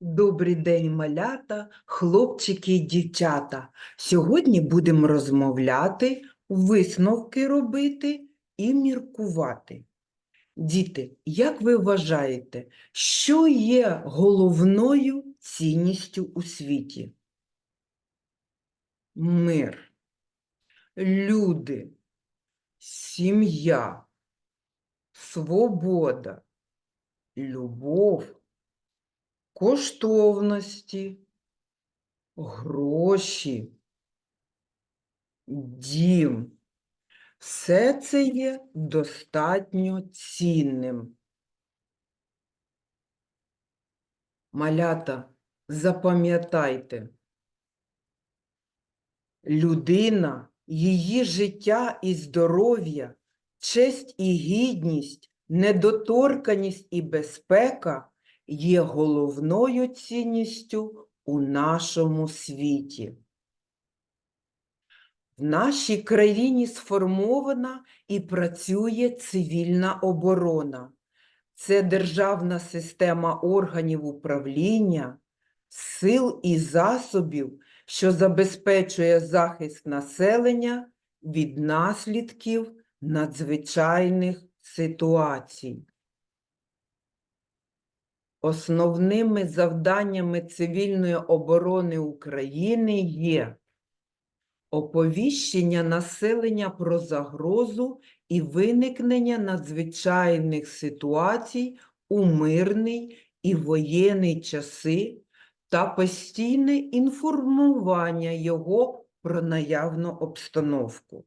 Добрий день, малята, хлопчики і дівчата. Сьогодні будемо розмовляти, висновки робити і міркувати. Діти, як ви вважаєте, що є головною цінністю у світі? Мир, люди, сім'я, свобода, любов коштовності, гроші, дім. Все це є достатньо цінним. Малята, запам'ятайте, людина, її життя і здоров'я, честь і гідність, недоторканість і безпека є головною цінністю у нашому світі. В нашій країні сформована і працює цивільна оборона. Це державна система органів управління, сил і засобів, що забезпечує захист населення від наслідків надзвичайних ситуацій. Основними завданнями цивільної оборони України є оповіщення населення про загрозу і виникнення надзвичайних ситуацій у мирний і воєнний часи та постійне інформування його про наявну обстановку.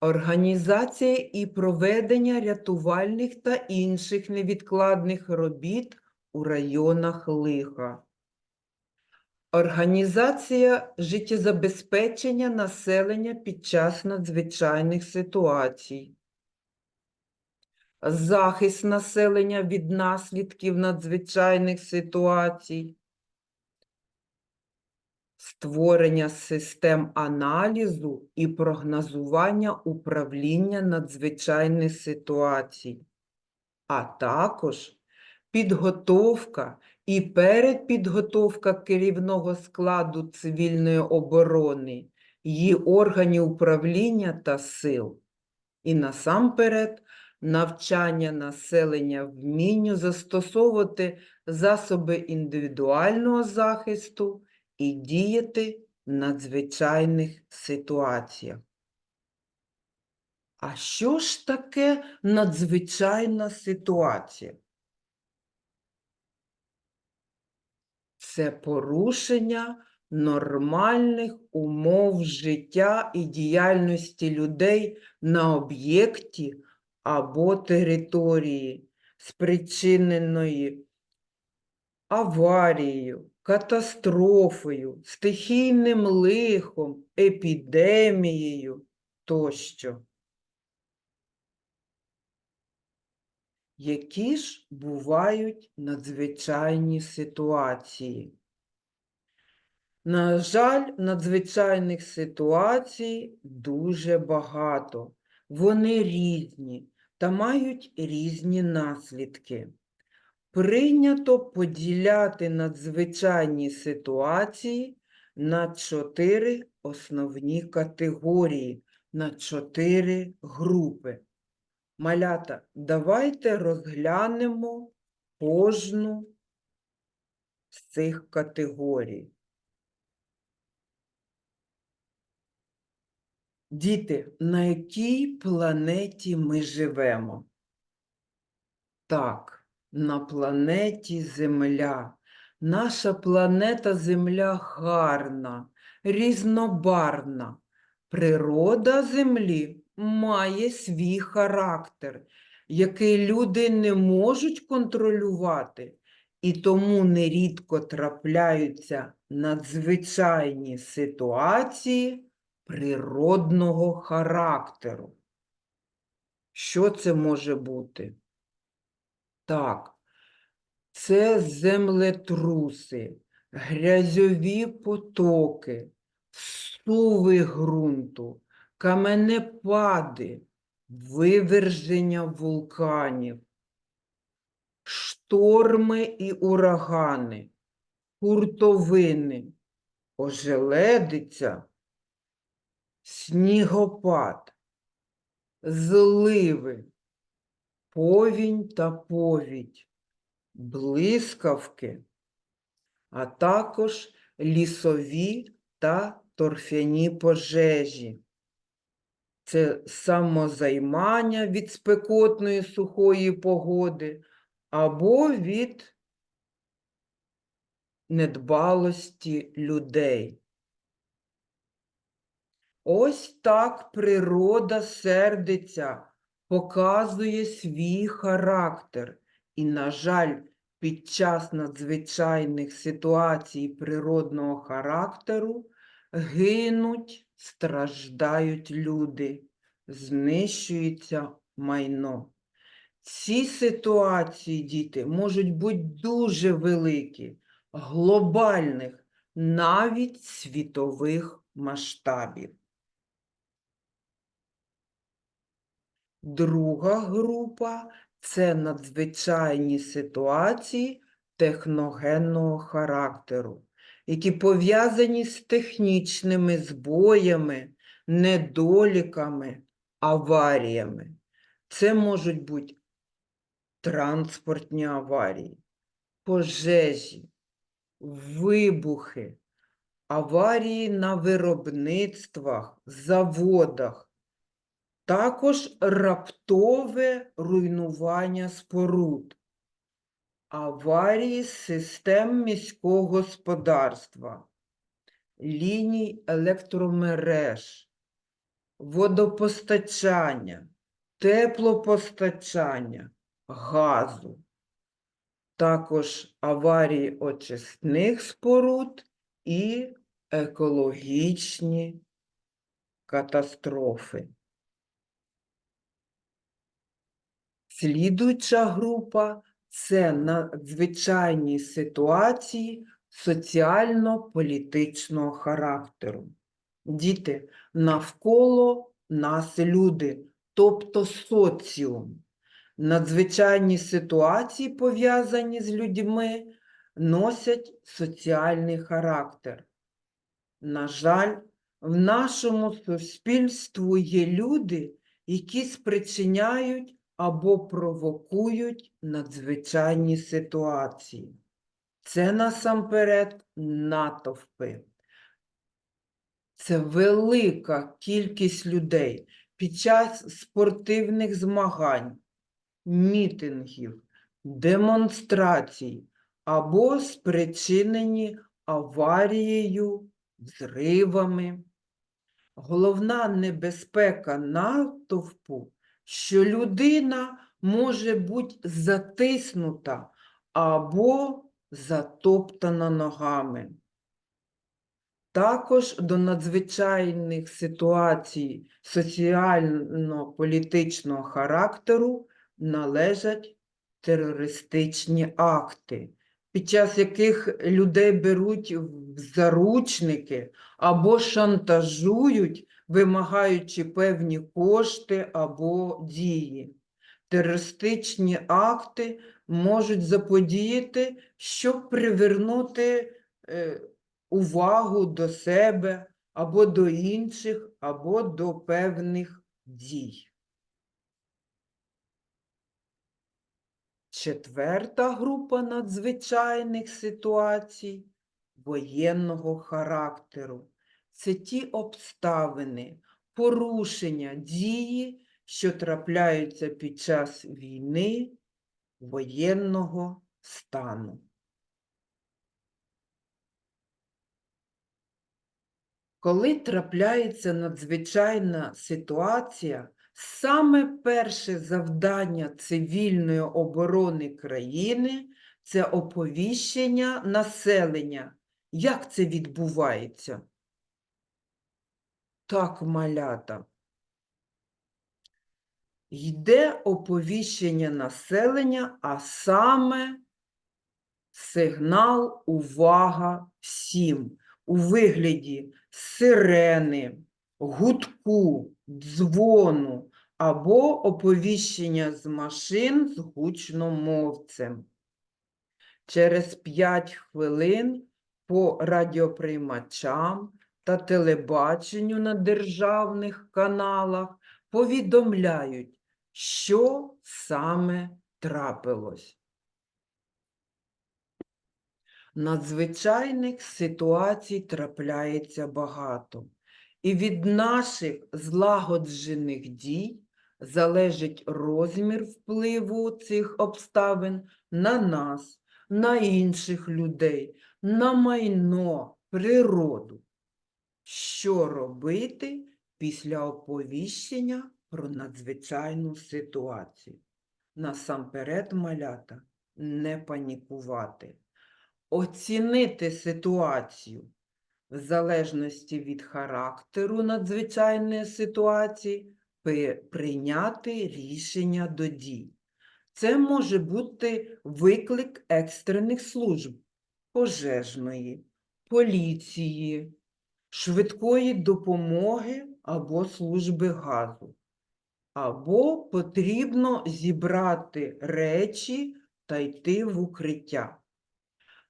Організація і проведення рятувальних та інших невідкладних робіт у районах лиха. Організація життєзабезпечення населення під час надзвичайних ситуацій. Захист населення від наслідків надзвичайних ситуацій. Створення систем аналізу і прогнозування управління надзвичайних ситуацій, а також підготовка і передпідготовка керівного складу цивільної оборони, її органів управління та сил, і насамперед навчання населення вмінню застосовувати засоби індивідуального захисту і діяти в надзвичайних ситуаціях. А що ж таке надзвичайна ситуація? Це порушення нормальних умов життя і діяльності людей на об'єкті або території, спричиненої аварією, катастрофою, стихійним лихом, епідемією тощо. Які ж бувають надзвичайні ситуації? На жаль, надзвичайних ситуацій дуже багато. Вони різні та мають різні наслідки. Прийнято поділяти надзвичайні ситуації на чотири основні категорії, на чотири групи. Малята, давайте розглянемо кожну з цих категорій. Діти, на якій планеті ми живемо? Так, на планеті Земля. Наша планета Земля гарна, різнобарвна. Природа Землі має свій характер, який люди не можуть контролювати, і тому нерідко трапляються надзвичайні ситуації природного характеру. Що це може бути? Так, це землетруси, грязьові потоки, суви ґрунту, каменепади, виверження вулканів, шторми і урагани, хуртовини, ожеледиця, снігопад, зливи, повінь та повідь, блискавки, а також лісові та торфяні пожежі. Це самозаймання від спекотної сухої погоди або від недбалості людей. Ось так природа сердиться, показує свій характер. І, на жаль, під час надзвичайних ситуацій природного характеру гинуть, страждають люди, знищується майно. Ці ситуації, діти, можуть бути дуже великі, глобальних, навіть світових масштабів. Друга група це надзвичайні ситуації техногенного характеру, які пов'язані з технічними збоями, недоліками, аваріями. Це можуть бути транспортні аварії, пожежі, вибухи, аварії на виробництвах, заводах, також раптове руйнування споруд, аварії систем міського господарства, ліній електромереж, водопостачання, теплопостачання, газу, також аварії очисних споруд і екологічні катастрофи. Слідуюча група це надзвичайні ситуації соціально-політичного характеру. Діти, навколо нас люди, тобто соціум. Надзвичайні ситуації, пов'язані з людьми, носять соціальний характер. На жаль, в нашому суспільству є люди, які спричиняють або провокують надзвичайні ситуації. Це насамперед натовпи. Це велика кількість людей під час спортивних змагань, мітингів, демонстрацій або спричинені аварією, зривами. Головна небезпека натовпу що людина може бути затиснута або затоптана ногами. Також до надзвичайних ситуацій соціально-політичного характеру належать терористичні акти, під час яких людей беруть в заручники або шантажують вимагаючи певні кошти або дії. Терористичні акти можуть заподіяти, щоб привернути е, увагу до себе або до інших, або до певних дій. Четверта група надзвичайних ситуацій воєнного характеру це ті обставини, порушення дії, що трапляються під час війни воєнного стану. Коли трапляється надзвичайна ситуація, саме перше завдання цивільної оборони країни це оповіщення населення. Як це відбувається? Так, малята. Йде оповіщення населення, а саме сигнал увага всім у вигляді сирени, гудку, дзвону або оповіщення з машин з гучномовцем. через 5 хвилин по радіоприймачам та телебаченню на державних каналах повідомляють, що саме трапилось. Надзвичайних ситуацій трапляється багато, і від наших злагоджених дій залежить розмір впливу цих обставин на нас, на інших людей, на майно, природу. Що робити після оповіщення про надзвичайну ситуацію? Насамперед, малята, не панікувати, оцінити ситуацію в залежності від характеру надзвичайної ситуації, прийняти рішення до дій. Це може бути виклик екстрених служб пожежної, поліції, швидкої допомоги або служби газу. Або потрібно зібрати речі та йти в укриття.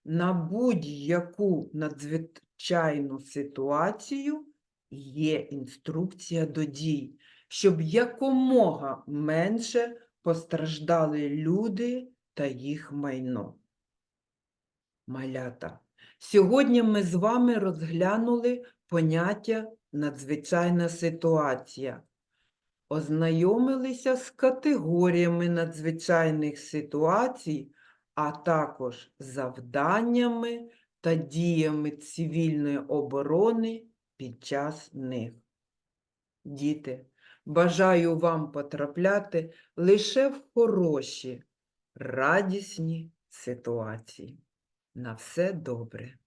На будь-яку надзвичайну ситуацію є інструкція до дій, щоб якомога менше постраждали люди та їх майно. Малята, сьогодні ми з вами розглянули поняття надзвичайна ситуація, ознайомилися з категоріями надзвичайних ситуацій, а також завданнями та діями цивільної оборони під час них. Діти, бажаю вам потрапляти лише в хороші, радісні ситуації. На все добре.